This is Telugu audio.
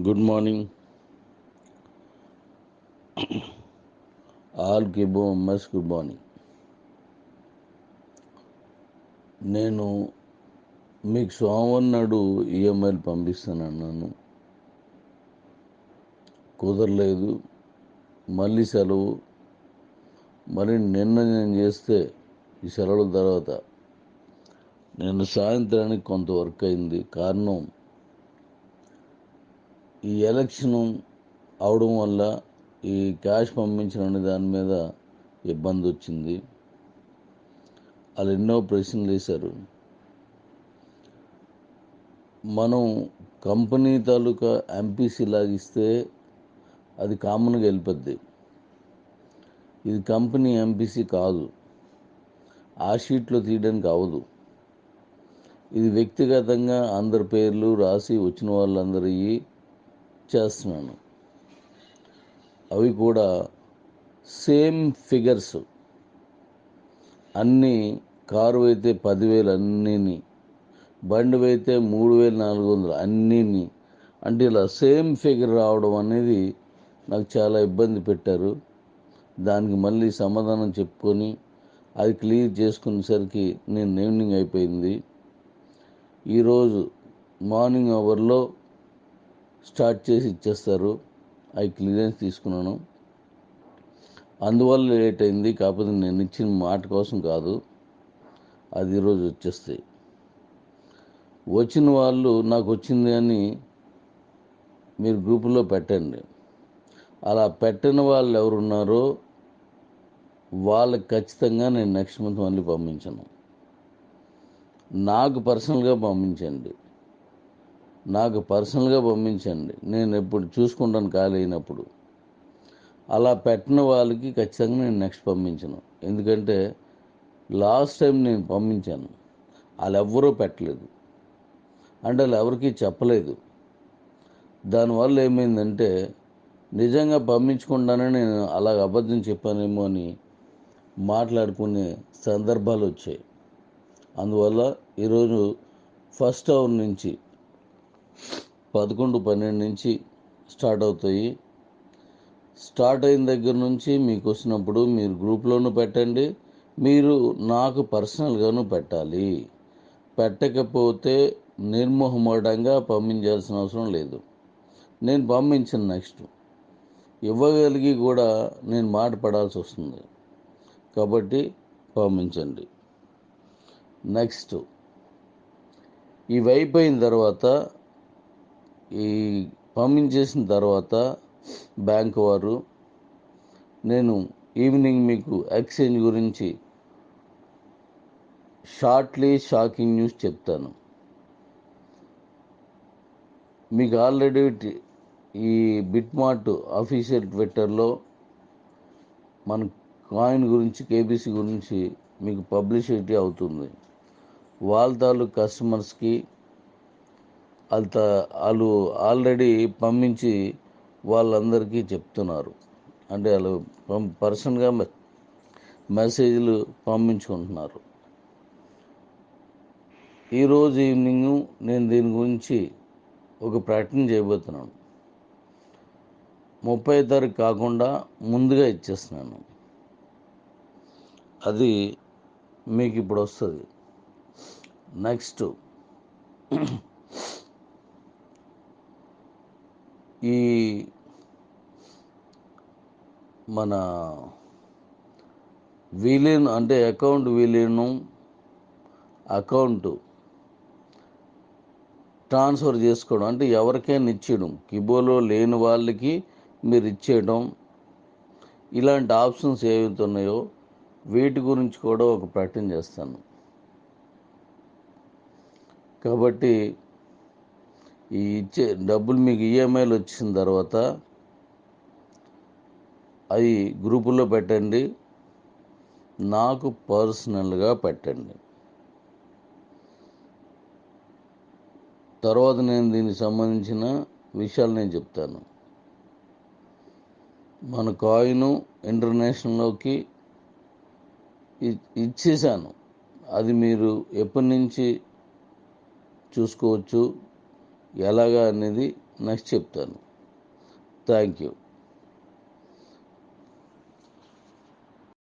గుడ్ మార్నింగ్ ఆల్ కిబో మస్ గుడ్ మార్నింగ్ నేను మీకు సోమవారం నాడు ఈఎంఐలు పంపిస్తానన్నాను కుదరలేదు. మళ్ళీ సెలవు. మరి నిన్న నేను చేస్తే ఈ సెలవుల తర్వాత. నిన్న సాయంత్రానికి కొంత వర్క్ అయింది. కారణం ఈ ఎలక్షన్ అవడం వల్ల ఈ క్యాష్ పంపించిన దాని మీద ఇబ్బంది వచ్చింది. వాళ్ళు ఎన్నో ప్రశ్నలు వేశారు. మనం కంపెనీ తాలూకా ఎంపీసీ లాగిస్తే అది కామన్గా వెళ్ళిపోద్ది. ఇది కంపెనీ ఎంపీసీ కాదు. ఆ షీట్లో తీయడానికి అవదు ఇది వ్యక్తిగతంగా అందరి పేర్లు రాసి వచ్చిన వాళ్ళందరివి చేస్తున్నాను. అవి కూడా సేమ్ ఫిగర్స్. అన్నీ కారు అయితే పదివేలు అన్నీని బండి అయితే మూడు వేలు నాలుగు వందలు అన్నీని. అంటే ఇలా సేమ్ ఫిగర్ రావడం అనేది నాకు చాలా ఇబ్బంది పెట్టారు. దానికి మళ్ళీ సమాధానం చెప్పుకొని అది క్లియర్ చేసుకునేసరికి నేను ఈవినింగ్ అయిపోయింది. ఈరోజు మార్నింగ్ అవర్లో స్టార్ట్ చేసి ఇచ్చేస్తారు. అవి క్లియరెన్స్ తీసుకున్నాను. అందువల్ల లేట్ అయింది. కాకపోతే నేను ఇచ్చిన మాట కోసం కాదు. అది ఈరోజు వచ్చేస్తాయి. వచ్చిన వాళ్ళు నాకు వచ్చింది అని మీరు గ్రూపులో పెట్టండి. అలా పెట్టని వాళ్ళు ఎవరున్నారో వాళ్ళకి ఖచ్చితంగా నేను నెక్స్ట్ మంత్ మళ్ళీ పంపించను. నాకు పర్సనల్గా పంపించండి. నాకు పర్సనల్గా పంపించండి. నేను ఎప్పుడు చూసుకుంటాను ఖాళీ అయినప్పుడు. అలా పెట్టిన వాళ్ళకి ఖచ్చితంగా నేను నెక్స్ట్ పంపించను. ఎందుకంటే లాస్ట్ టైం నేను పంపించాను. వాళ్ళు ఎవ్వరూ పెట్టలేదు. అంటే వాళ్ళు ఎవరికీ చెప్పలేదు. దానివల్ల ఏమైందంటే నిజంగా పంపించకుండానే నేను అలాగ అబద్ధం చెప్పానేమో అని మాట్లాడుకునే సందర్భాలు వచ్చాయి. అందువల్ల ఈరోజు ఫస్ట్ అవర్ నుంచి పదకొండు పన్నెండు నుంచి స్టార్ట్ అవుతాయి. స్టార్ట్ అయిన దగ్గర నుంచి మీకు వచ్చినప్పుడు మీరు గ్రూప్లోనూ పెట్టండి. మీరు నాకు పర్సనల్గాను పెట్టాలి. పెట్టకపోతే నిర్మోహమాటంగా పంపించాల్సిన అవసరం లేదు. నేను పంపించను నెక్స్ట్. ఇవ్వగలిగి కూడా నేను మాట పడాల్సి వస్తుంది. కాబట్టి పంపించండి. నెక్స్ట్. ఇవి అయిపోయిన తర్వాత ఈ పంపించేసిన తర్వాత బ్యాంక్ వారు నేను ఈవినింగ్ మీకు ఎక్స్చేంజ్ గురించి షార్ట్లీ షాకింగ్ న్యూస్ చెప్తాను. మీకు ఆల్రెడీ ఈ బిట్మార్ట్ అఫీషియల్ ట్విట్టర్లో మన కాయిన్ గురించి కేబీసీ గురించి మీకు పబ్లిసిటీ అవుతుంది. వాళ్ళ తాలూకు కస్టమర్స్కి వాళ్ళ వాళ్ళు ఆల్రెడీ పంపించి వాళ్ళందరికీ చెప్తున్నారు. అంటే వాళ్ళు పర్సన్గా మెసేజ్లు పంపించుకుంటున్నారు. ఈరోజు ఈవినింగ్ నేను దీని గురించి ఒక ప్రకటన చేయబోతున్నాను. ముప్పై తారీఖు కాకుండా ముందుగా ఇచ్చేస్తున్నాను. అది మీకు ఇప్పుడు వస్తుంది. నెక్స్ట్ ఈ మన వీలీన్ అంటే అకౌంట్ విలీనం అకౌంట్ ట్రాన్స్ఫర్ చేసుకోవడం అంటే ఎవరికైనా ఇచ్చేయడం. కిబోలో లేని వాళ్ళకి మీరు ఇచ్చేయడం. ఇలాంటి ఆప్షన్స్ ఏవైతున్నాయో వీటి గురించి కూడా ఒక ప్రకటన చేస్తాను. కాబట్టి ఈ ఇచ్చే డబ్బులు మీకు ఈఎంఐలు వచ్చిన తర్వాత అవి గ్రూపుల్లో పెట్టండి. నాకు పర్సనల్గా పెట్టండి. తర్వాత నేను దీనికి సంబంధించిన విషయాలు నేను చెప్తాను. మన కాయిను ఇంటర్నేషనల్లోకి ఇచ్చేసాను. అది మీరు ఎప్పటి నుంచి చూసుకోవచ్చు? ఎలాగా అనేది నెక్స్ట్ చెప్తాను. Thank you.